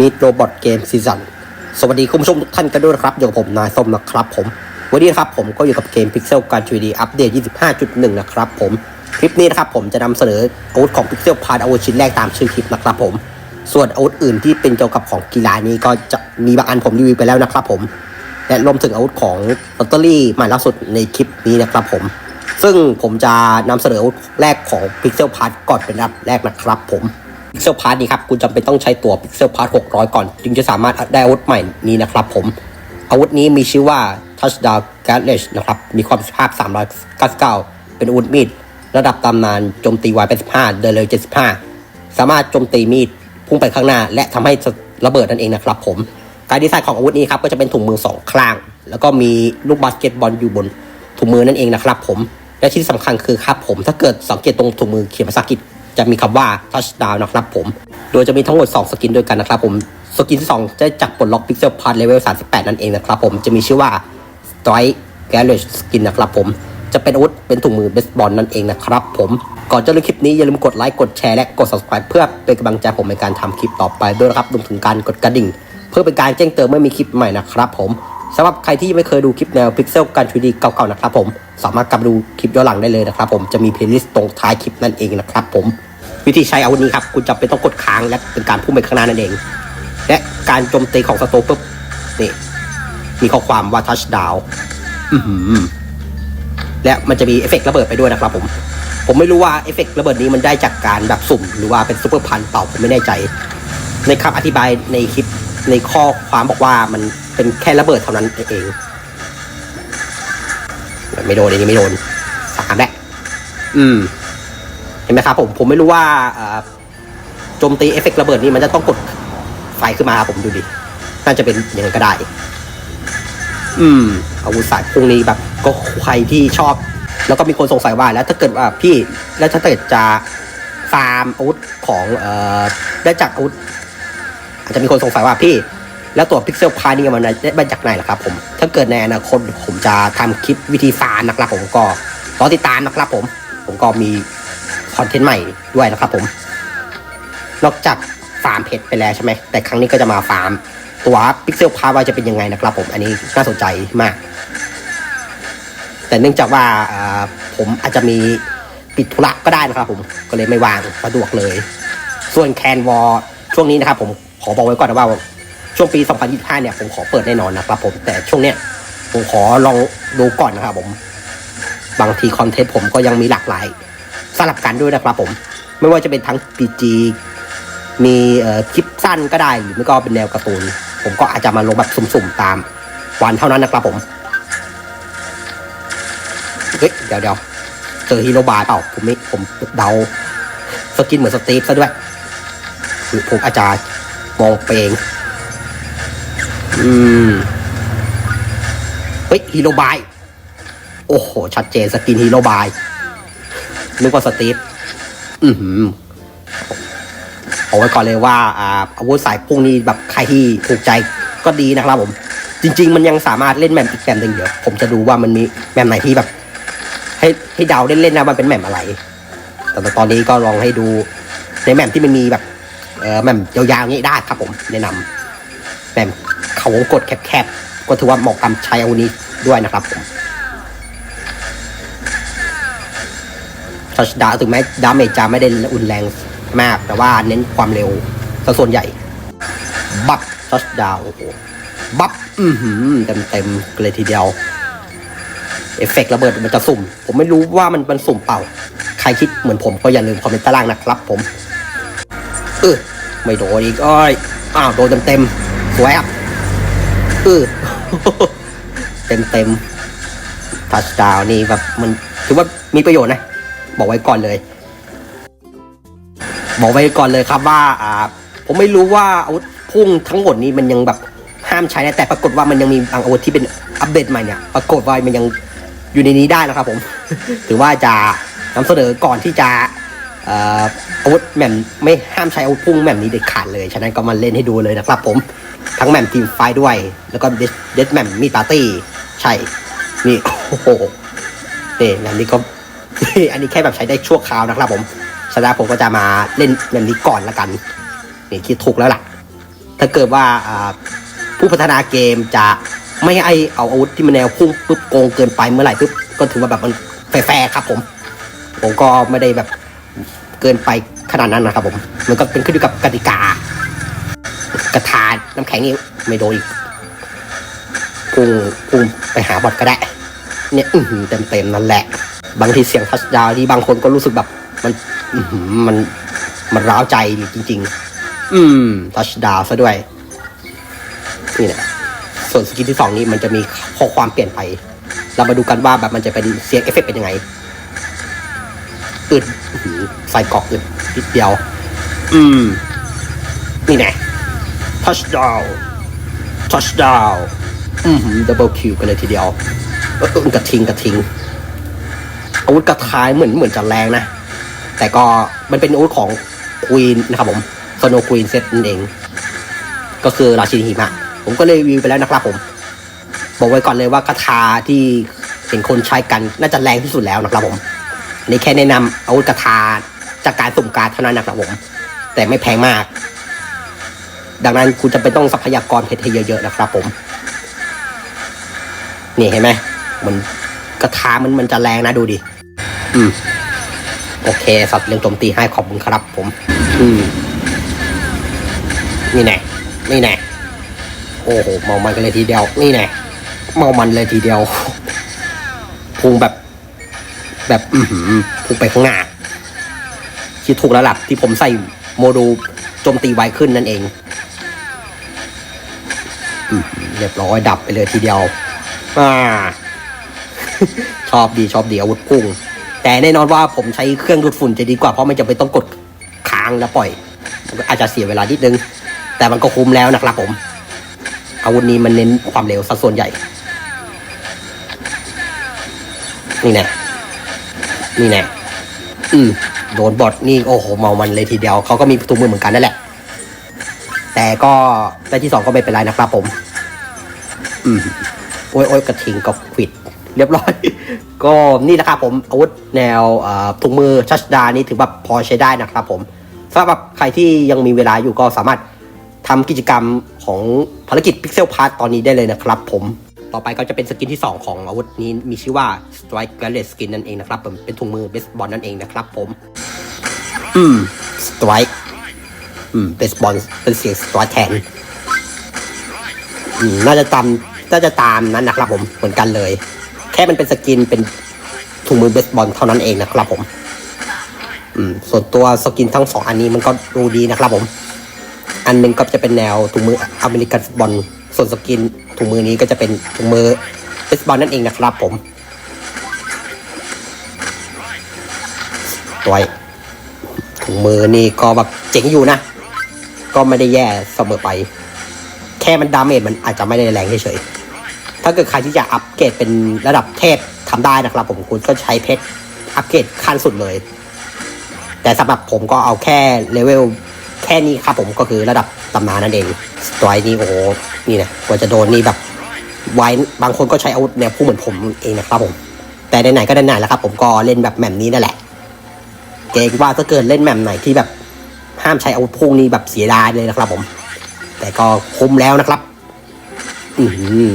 มีโรบอทเกมซีซั่นสวัสดีคุณผู้ชมทุกท่านกันด้วยนะครับอยู่กับผมนายส้มนะครับผม วันนี้นะครับผมก็อยู่กับเกม Pixel การ 3D อัปเดต 25.1 นะครับผม คลิปนี้นะครับผมจะนำเสนออาวุธของ Pixel พาร์อาวุธชิ้นแรกตามชื่อคลิปนะครับผม ส่วนอาวุธอื่นที่เป็นเกี่ยวกับของกีฬานี้ก็จะมีบางอันผมรีวิวไปแล้วนะครับผม และรวมถึงอาวุธของลอตเตอรี่ใหม่ล่าสุดในคลิปนี้นะครับผม ซึ่งผมจะนำเสนออาวุธแรกของ Pixel Part ก่อนเป็นอันดับแรกนะครับผม Pixel Part นี้ครับคุณจำเป็นต้องใช้ตัว Pixel Part 600 ก่อน จึงจะสามารถได้อาวุธใหม่นี้นะครับผม อาวุธนี้มีชื่อว่า Touchdown Garage นะครับมีความสภาพ 399 เป็นอาวุธมีด ระดับตำนานโจมตีไว85เดินเร็ว75 สามารถโจมตีมีดพุ่งไปข้างหน้า และทำให้ระเบิดนั่นเองนะครับผมการดีไซน์ของอาวุธนี้ครับก็จะเป็นถุงมือสองข้าง แล้วก็มีลูกบาสเกตบอลอยู่บนถุงมือนั่นเองนะครับผมและที่สำคัญคือครับผมถ้าเกิดสังเกตตรงถุงมือเขียนภาษาอังกฤษ จะมีคำว่า touchdown นะครับผม โดยจะมีทั้งหมด 2 สกินด้วยกันนะครับผม สกินที่ 2 จะจากปลดล็อก Pixel Part Level 38 นั่นเองนะครับผม จะมีชื่อว่า Strike Garage Skin นะครับผม จะเป็นอาวุธเป็นถุงมือเบสบอลนั่นเองนะครับผม ก่อนจะดูคลิปนี้อย่าลืมกดไลค์ กดแชร์ และกด subscribe เพื่อเป็นกำลังใจผมในการทำคลิปต่อไปด้วยนะครับรวมถึงการกดกระดิ่ง เพื่อเป็นการแจ้งเตือนเมื่อมีคลิปใหม่นะครับผมสำหรับใครที่ยังไม่เคยดูคลิปแนว Pixel การ 3D เก่าๆนะครับผม สามารถกลับดูคลิปย้อนหลังได้เลยนะครับผมจะมีเพลย์ลิสต์ตรงท้ายคลิปนั่นเองนะครับผม วิธีใช้อาวุธนี้ครับ คุณจำเป็นต้องกดค้างและเป็นการพุ่งไปข้างหน้านั่นเอง และการโจมตีของสโตปุ๊บนี่มีข้อความว่า touch down อื้อหือและมันจะมีเอฟเฟกต์ระเบิดไปด้วยนะครับผม ผมไม่รู้ว่าเอฟเฟกต์ระเบิดนี้มันได้จากการแบบสุ่ม หรือว่าเป็นซูเปอร์พันเปล่าผมไม่แน่ใจ ในคำอธิบายในคลิปในข้อความบอกว่ามันเป็นแค่ระเบิดเท่านั้นเองไม่โดนอันนี้ไม่โดนสามแหละอืม เห็นไหมครับผมผมไม่รู้ว่าโจมตีเอฟเฟกต์ระเบิดนี้มันจะต้องกดไฟขึ้นมาครับผมดูดิ น่าจะเป็นอย่างนั้นก็ได้ อืม อาวุธสายพวกนี้แบบก็ใครที่ชอบ แล้วก็มีคนสงสัยว่าแล้วถ้าเกิดว่าพี่แล้วถ้าเกิดจะฟาร์มอาวุธของเอ่อได้จากอาวุธอาจจะมีคนสงสัยว่าพี่ แล้วตัวพิกเซลพานี่มันได้มาจากไหนล่ะครับผม ถ้าเกิดในอนาคตผมจะทำคลิปวิธีฟาร์มนะครับผมก็รอติดตามนะครับผม ผมก็มี คอนเทนต์ใหม่ด้วยนะครับผม นอกจากฟาร์มเพชรไปแล้วใช่ไหม แต่ครั้งนี้ก็จะมาฟาร์มตัวพิกเซลพาว่าจะเป็นยังไงนะครับผม อันนี้น่าสนใจมาก แต่เนื่องจากว่าผมอาจจะมีปิดธุระก็ได้นะครับผม ก็เลยไม่วางสะดวกเลย ส่วนแคนวอลช่วงนี้นะครับผมขอบอกไว้ก่อนนะว่าช่วงปี 2025 เนี่ยผมขอเปิดแน่นอนนะครับผม แต่ช่วงเนี้ยผมขอลองดูก่อนนะครับผม บางทีคอนเทนต์ผมก็ยังมีหลากหลาย สลับกันด้วยนะครับผม ไม่ว่าจะเป็นทั้ง PG มีเอ่อคลิปสั้นก็ได้หรือไม่ก็เป็นแนวการ์ตูน ผมก็อาจจะมาลงแบบสุ่มๆตามวันเท่านั้นนะครับผมเฮ้ยเดี๋ยวเดี๋ยวเจอฮีโร่บายเปล่าผมไม่ผมเดาสกินเหมือนสตีฟซะด้วยหรือผมอาจจะมองเปงอืมเฮ้ยฮีโร่บาย โอ้โห ชัดเจนสกินฮีโร่บาย นึกว่าสตีฟอือหือเอาไว้ก่อนเลยว่าอ่าอาวุธสายพุ่งนี้แบบใครที่ถูกใจก็ดีนะครับผม จริง ๆ มันยังสามารถเล่นแมปอีกแมปหนึ่งเดี๋ยวผมจะดูว่ามันมีแมปไหนที่แบบ ให้ให้เดาเล่นๆนะมันเป็นแมปอะไร แต่ตอนนี้ก็ลองให้ดูในแมปที่มันมีแบบเออแมปยาวๆนี้ได้ครับผมแนะนำแมปเขาวงกดแคบๆก็ถือว่าเหมาะกับใช้อาวุธนี้ด้วยนะครับผม ทัชดาถึงแม้ดาเมจจะไม่ได้รุนแรงมาก แต่ว่าเน้นความเร็วซะส่วนใหญ่ บัฟทัชดาวโอ้โหบัฟอือหือเต็มเต็มเลยทีเดียว เอฟเฟกต์ระเบิดมันจะสุ่ม ผมไม่รู้ว่ามันมันสุ่มเปล่า ใครคิดเหมือนผมก็อย่าลืมคอมเมนต์ใต้ล่างนะครับผม เออไม่โดนอีกอ้อยอ้าวโดนเต็มเต็มสวยอะเออเต็มเต็มทัชดาวนี่แบบมันถือว่ามีประโยชน์นะ บอกไว้ก่อนเลย บอกไว้ก่อนเลยครับว่าอ่า ผมไม่รู้ว่าอาวุธพุ่งทั้งหมดนี้มันยังแบบห้ามใช้นะแต่ปรากฏว่ามันยังมีบางอาวุธที่เป็นอัปเดตใหม่เนี่ยปรากฏว่ามันยังอยู่ในนี้ได้นะครับผมถือว่าจะนำเสนอก่อนที่จะอาวุธแหม่มไม่ห้ามใช้อาวุธพุ่งแหม่มนี้เด็ดขาดเลย ฉะนั้นก็มาเล่นให้ดูเลยนะครับผม ทั้งแหม่มทีมไฟด้วย แล้วก็เดดแหม่มมีปาร์ตี้ ใช่ นี่ โอ้โหนี่แหม่มนี้ก็ อันนี้แค่แบบใช้ได้ชั่วคราวนะครับ ผมฉะนั้นผมก็จะมาเล่นแบบนี้ก่อนละกันนี่คิดถูกแล้วล่ะ ถ้าเกิดว่าผู้พัฒนาเกมจะไม่ให้เอาอาวุธที่มันแนวพุ่งปุ๊บโกงเกินไปเมื่อไหร่ปุ๊บก็ถือว่าแบบมันแฟร์ครับ ผม ผมก็ไม่ได้แบบเกินไปขนาดนั้นนะครับ ผม มันก็เป็นขึ้นอยู่กับกติกากระทานน้ำแข็งนี่ไม่โดนอีกพุ่งพุ่งไปหาบอทก็ได้ เนี่ยเต็มเต็มๆนั่นแหละ บางทีเสียงทัชดาวน์ที่บางคนก็รู้สึกแบบมันอื้อหือมันมันร้าวใจดีจริง ๆ อืมทัชดาวซะด้วย นี่นะส่วนสกินที่สองนี้มันจะมีข้อความเปลี่ยนไป เรามาดูกันว่าแบบมันจะเป็นเสียงเอฟเฟกต์เป็นยังไงอึดอื้อหือใส่กรอกอึดนิดเดียว อืม นี่แน่ทัชดาวทัชดาวอืมดับเบิลคิวกันเลยทีเดียวเออเออกระทิงกระทิง อาวุธกระทายเหมือนเหมือนจะแรงนะ แต่ก็มันเป็นอาวุธของควีนนะครับผมสโนควีนเซตนั่นเอง ก็คือราชินีหิมะ ผมก็เลยวิวไปแล้วนะครับผม บอกไว้ก่อนเลยว่ากระทาที่เห็นคนใช้กันน่าจะแรงที่สุดแล้วนะครับผมนี่แค่แนะนำอาวุธกระทาจากการสุ่มการเท่านั้นนะครับผม แต่ไม่แพงมาก ดังนั้นคุณจะเป็นต้องทรัพยากรเพชรเยอะๆนะครับผม นี่เห็นไหมมันกระทามันมันจะแรงนะดูดิ อืม โอเค สัตว์เลี้ยงโจมตีให้ขอบคุณครับผม อืม นี่แน่นี่แน่โอ้โห เมามันกันเลยทีเดียว นี่แน่เมามันเลยทีเดียวพุงแบบ แบบ อือหือพุงไปข้างหน้า คิดถูกแล้วล่ะที่ผมใส่โมดูลโจมตีไวขึ้นนั่นเองอืมเรียบร้อยดับไปเลยทีเดียวอ่าชอบดีชอบดีอาวุธพุ่ง แต่แน่นอนว่าผมใช้เครื่องดูดฝุ่นจะดีกว่าเพราะมันจะไปต้องกดค้างแล้วปล่อย อาจจะเสียเวลานิดนึง แต่มันก็คุ้มแล้วนะครับผม อาวุธนี้มันเน้นความเร็วสัดส่วนใหญ่ นี่แน่นี่แน่อืมโดนบอทนี่โอ้โหเมามันเลยทีเดียวเขาก็มีตุ้มือเหมือนกันนั่นแหละ แต่ก็ได้ที่สองก็ไม่เป็นไรนะครับผม อืมโอ้ยโอ้ยกระทิงก็ควิด เรียบร้อย ก็นี่นะครับผมอาวุธแนวถุงมือชัชดานี่ถือว่าพอใช้ได้นะครับผมสำหรับใครที่ยังมีเวลาอยู่ก็สามารถทำกิจกรรมของภารกิจ Pixel Pass ตตอนนี้ได้เลยนะครับผมต่อไปก็จะเป็นสกินที่ 2 ของอาวุธนี้มีชื่อว่า Strike Gauntlet Skin นั่นเองนะครับผมเป็นถุงมือเบสบอลนั่นเองนะครับผม อืม Strike อืมเบสบอลเป็นเสียง Strike แทนอืมน่าจะตามน่าจะตามนั้นนะครับผมเหมือนกันเลย แค่มันเป็นสกินเป็นถุงมือเบสบอลเท่านั้นเองนะครับผมส่วนตัวสกินทั้งสองอันนี้มันก็ดูดีนะครับผม อันหนึ่งก็จะเป็นแนวถุงมืออเมริกันฟุตบอล ส่วนสกินถุงมือนี้ก็จะเป็นถุงมือเบสบอลนั่นเองนะครับผมตัวถุงมือนี่ก็แบบเจ๋งอยู่นะ ก็ไม่ได้แย่เสมอไป แค่มันดาเมจมันอาจจะไม่ได้แรงเฉยๆ ถ้าเกิดใครที่จะอัปเกรดเป็นระดับเทพทำได้นะครับ ผมคุณก็ใช้เพชรอัปเกรดขั้นสุดเลย แต่สำหรับผมก็เอาแค่เลเวลแค่นี้ครับผมก็คือระดับตำนานนั่นเองสไตร์นี่โอ้โหนี่นะกว่าจะโดนนี่แบบไว้บางคนก็ใช้อาวุธแนวผู้เหมือนผมเองนะครับผม แต่ไหนๆก็ไหนๆแล้วครับ ผมก็เล่นแบบแมมนี้นั่นแหละ เกรงว่าถ้าเกิดเล่นแมมไหนที่แบบห้ามใช้อาวุธพุ่งนี่แบบเสียดายเลยนะครับผม แต่ก็คุ้มแล้วนะครับ อืม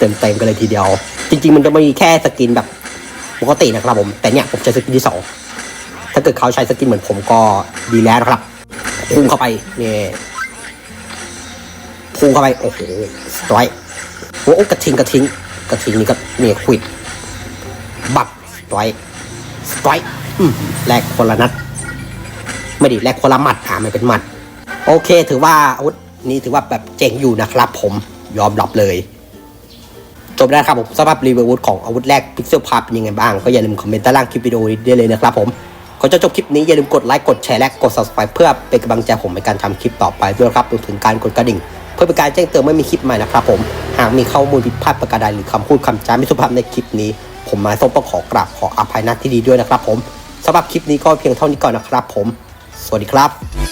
เต็มๆกันเลยทีเดียว จริง ๆ มันจะมีแค่สกินแบบปกตินะครับผม แต่เนี่ยผมใช้สกินที่สองถ้าเกิดเขาใช้สกินเหมือนผมก็ดีแล้วนะครับพุ่งเข้าไปนี่พุ่งเข้าไป โอ้โหสไตร์โอ้กระทิงกระทิงกระทิงนี่ก็เนี่ยควิด บับสไตร์สไตร์อืมแลกคนละนัด ไม่ดิแลกคนละหมัดอ่ามันเป็นหมัด โอเค ถือว่าอาวุธนี้ถือว่าแบบเจ๋งอยู่นะครับผมยอมรับเลย จบแล้วครับผมสำหรับรีวิวอาวุธของอาวุธแรกพิกเซลพาเป็นยังไงบ้าง ก็อย่าลืมคอมเมนต์ใต้ล่างคลิปวิดีโอนี้ได้เลยนะครับผมก่อนจะจบคลิปนี้อย่าลืมกดไลค์กดแชร์และกด subscribe เพื่อเป็นกำลังใจผมในการทำคลิปต่อไปด้วยครับรวมถึงการกดกระดิ่ง เพื่อเป็นการแจ้งเตือนเมื่อมีคลิปใหม่นะครับผมหากมีข้อมูลผิดพลาดประการใดหรือคำพูดคำจาไม่สุภาพในคลิปนี้ ผมมาส้มต้องขอกราบขออภัยนักที่ดีด้วยนะครับผมสำหรับคลิปนี้ก็เพียงเท่านี้ก่อนนะครับผม สวัสดีครับ